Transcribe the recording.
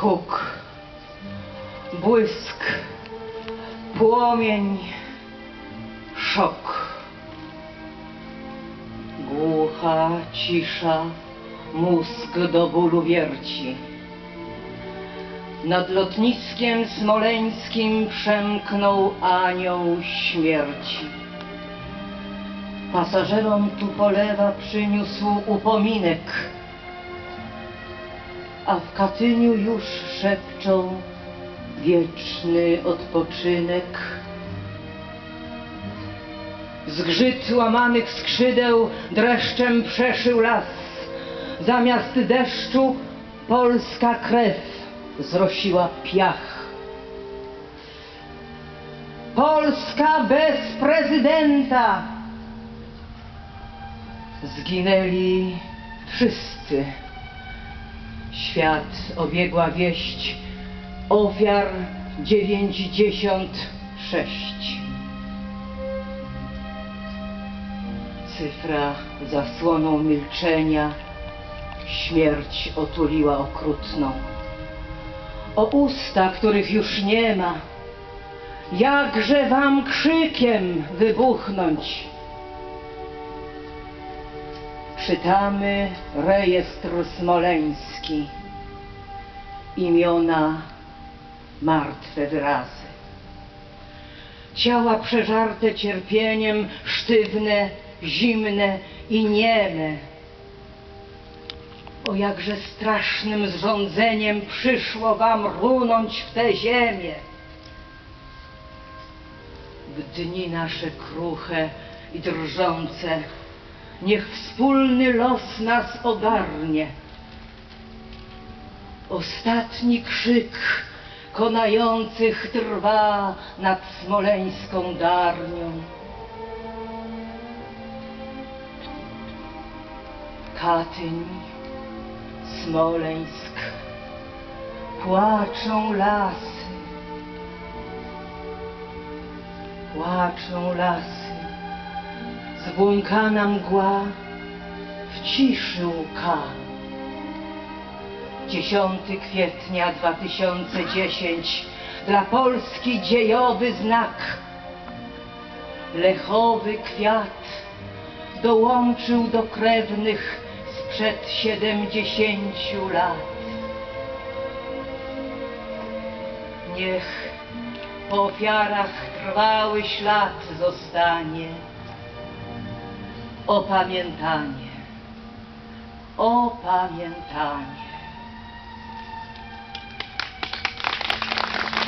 Huk, błysk, płomień, szok. Głucha cisza, mózg do bólu wierci. Nad lotniskiem smoleńskim przemknął anioł śmierci. Pasażerom tu polewa przyniósł upominek, a w Katyniu już szepczą wieczny odpoczynek. Zgrzyt łamanych skrzydeł dreszczem przeszył las. Zamiast deszczu polska krew zrosiła piach. Polska bez prezydenta! Zginęli wszyscy. Świat obiegła wieść ofiar dziewięćdziesiąt sześć. Cyfra zasłoną milczenia śmierć otuliła okrutną. O usta, których już nie ma, jakże wam krzykiem wybuchnąć. Czytamy rejestr smoleński, imiona martwe wyrazy. Ciała przeżarte cierpieniem, sztywne, zimne i nieme. O jakże strasznym zrządzeniem przyszło wam runąć w tę ziemię. W dni nasze kruche i drżące, niech wspólny los nas ogarnie. Ostatni krzyk konających trwa nad smoleńską darnią. Katyń, Smoleńsk, płaczą lasy, płaczą lasy, zbłąkana mgła w ciszy łka. 10 kwietnia 2010 dla Polski dziejowy znak. Lechowy kwiat dołączył do krewnych sprzed siedemdziesięciu lat. Niech po ofiarach trwały ślad zostanie. Opamiętanie, opamiętanie.